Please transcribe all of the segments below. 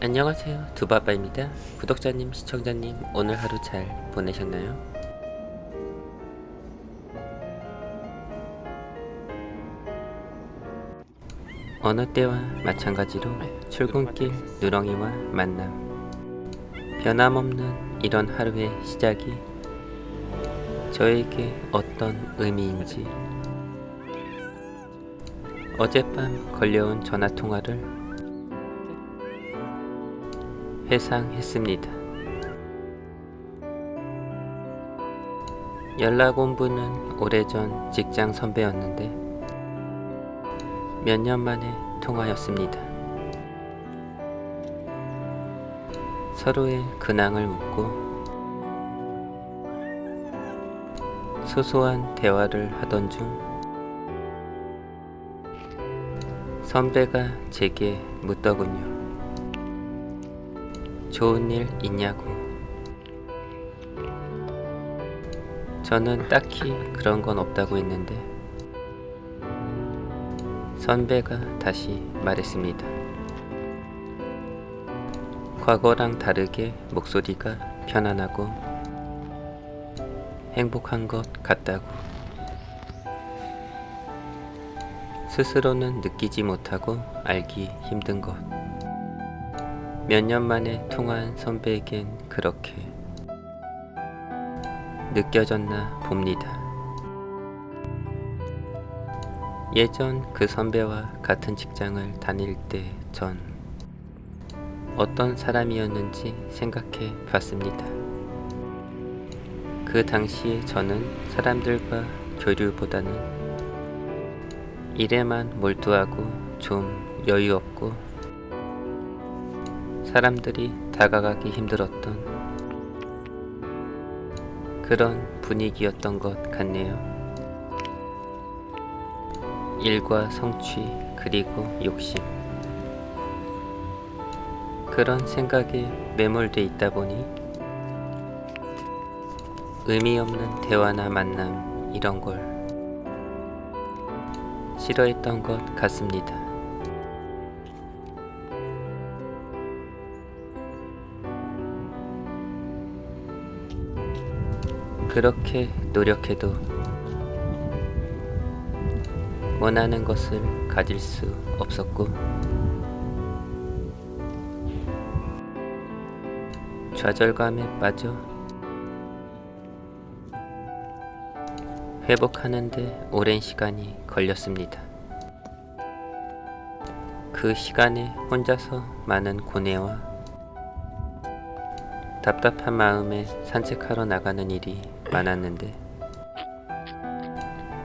안녕하세요. 두바바입니다. 구독자님 시청자님 오늘 하루 잘 보내셨나요? 어느 때와 마찬가지로 출근길 누렁이와 만남. 변함없는 이런 하루의 시작이 저에게 어떤 의미인지. 어젯밤 걸려온 전화 통화를 회상했습니다. 연락 온 분은 오래전 직장 선배였는데 몇 년 만에 통화였습니다. 서로의 근황을 묻고 소소한 대화를 하던 중 선배가 제게 묻더군요. 좋은 일 있냐고. 저는 딱히 그런 건 없다고 했는데, 선배가 다시 말했습니다. 과거랑 다르게 목소리가 편안하고 행복한 것 같다고. 스스로는 느끼지 못하고 알기 힘든 것. 몇 년 만에 통화한 선배에겐 그렇게 느껴졌나 봅니다. 예전 그 선배와 같은 직장을 다닐 때 전 어떤 사람이었는지 생각해 봤습니다. 그 당시에 저는 사람들과 교류보다는 일에만 몰두하고 좀 여유 없고 사람들이 다가가기 힘들었던 그런 분위기였던 것 같네요. 일과 성취 그리고 욕심 그런 생각에 매몰돼 있다 보니 의미 없는 대화나 만남 이런 걸 싫어했던 것 같습니다. 그렇게 노력해도 원하는 것을 가질 수 없었고 좌절감에 빠져 회복하는데 오랜 시간이 걸렸습니다. 그 시간에 혼자서 많은 고뇌와 답답한 마음에 산책하러 나가는 일이 많았는데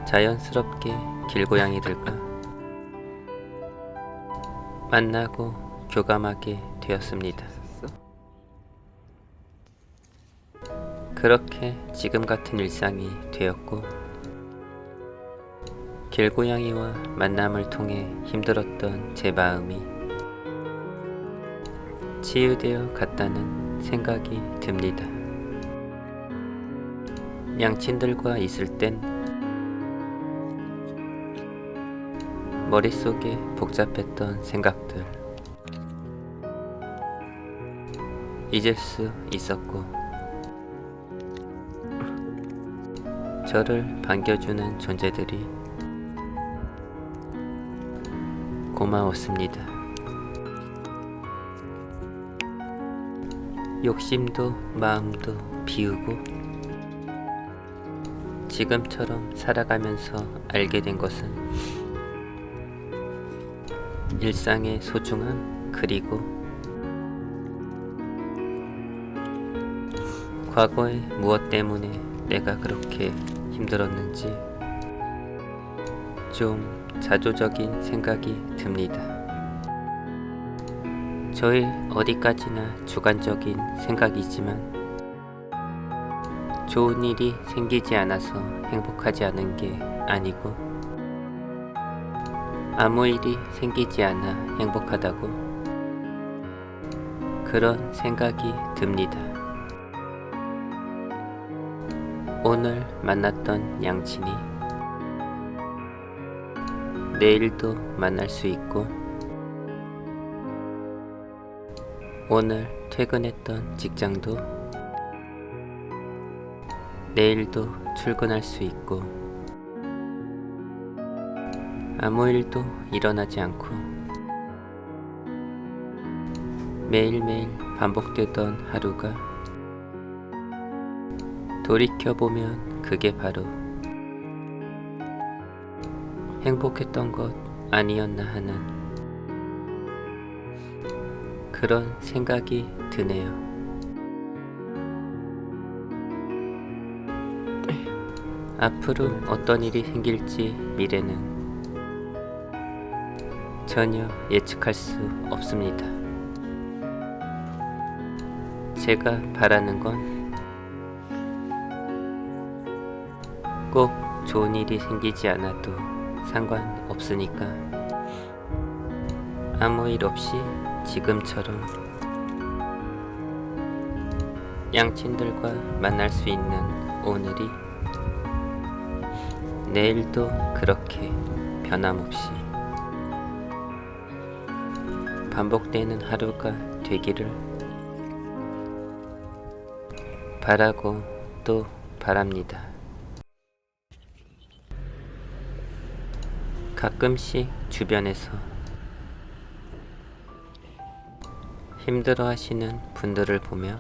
자연스럽게 길고양이 들과 만나고 교감하게 되었습니다. 그렇게 지금 같은 일상이 되었고 길고양이와 만남을 통해 힘들었던 제 마음이 치유되어 갔다는 생각이 듭니다. 양친들과 있을 땐 머릿속에 복잡했던 생각들 잊을 수 있었고 저를 반겨주는 존재들이 고마웠습니다. 욕심도 마음도 비우고 지금처럼 살아가면서 알게 된 것은 일상의 소중함 그리고 과거에 무엇 때문에 내가 그렇게 힘들었는지 좀 자조적인 생각이 듭니다. 저의 어디까지나 주관적인 생각이지만 좋은 일이 생기지 않아서 행복하지 않은 게 아니고 아무 일이 생기지 않아 행복하다고 그런 생각이 듭니다. 오늘 만났던 양친이 내일도 만날 수 있고 오늘 퇴근했던 직장도 내일도 출근할 수 있고 아무 일도 일어나지 않고 매일매일 반복되던 하루가 돌이켜보면 그게 바로 행복했던 것 아니었나 하는 그런 생각이 드네요. 앞으로 어떤 일이 생길지 미래는 전혀 예측할 수 없습니다. 제가 바라는 건 꼭 좋은 일이 생기지 않아도 상관없으니까 아무 일 없이 지금처럼 양친들과 만날 수 있는 오늘이 내일도 그렇게 변함없이 반복되는 하루가 되기를 바라고 또 바랍니다. 가끔씩 주변에서 힘들어 하시는 분들을 보며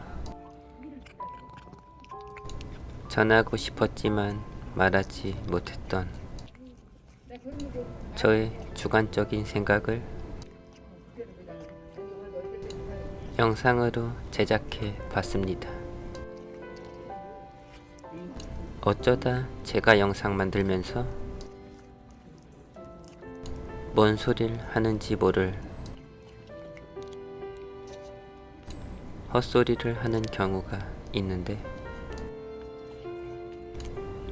전하고 싶었지만 말하지 못했던 저의 주관적인 생각을 영상으로 제작해 봤습니다. 어쩌다 제가 영상 만들면서 뭔 소리를 하는지 모를 헛소리를 하는 경우가 있는데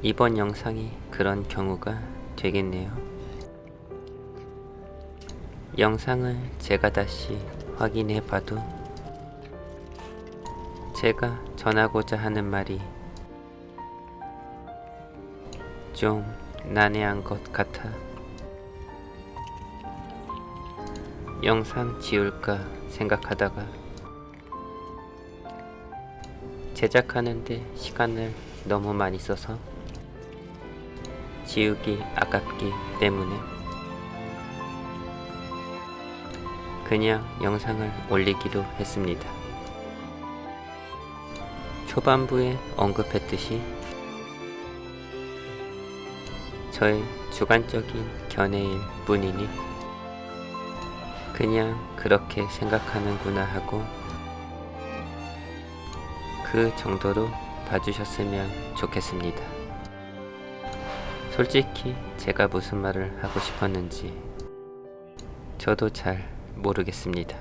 이번 영상이 그런 경우가 되겠네요. 영상을 제가 다시 확인해 봐도 제가 전하고자 하는 말이 좀 난해한 것 같아 영상 지울까 생각하다가 제작하는데 시간을 너무 많이 써서 지우기 아깝기 때문에 그냥 영상을 올리기로 했습니다. 초반부에 언급했듯이 저의 주관적인 견해일 뿐이니 그냥 그렇게 생각하는구나 하고 그 정도로 봐주셨으면 좋겠습니다. 솔직히 제가 무슨 말을 하고 싶었는지 저도 잘 모르겠습니다.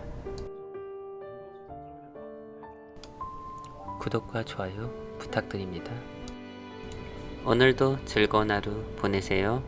구독과 좋아요 부탁드립니다. 오늘도 즐거운 하루 보내세요.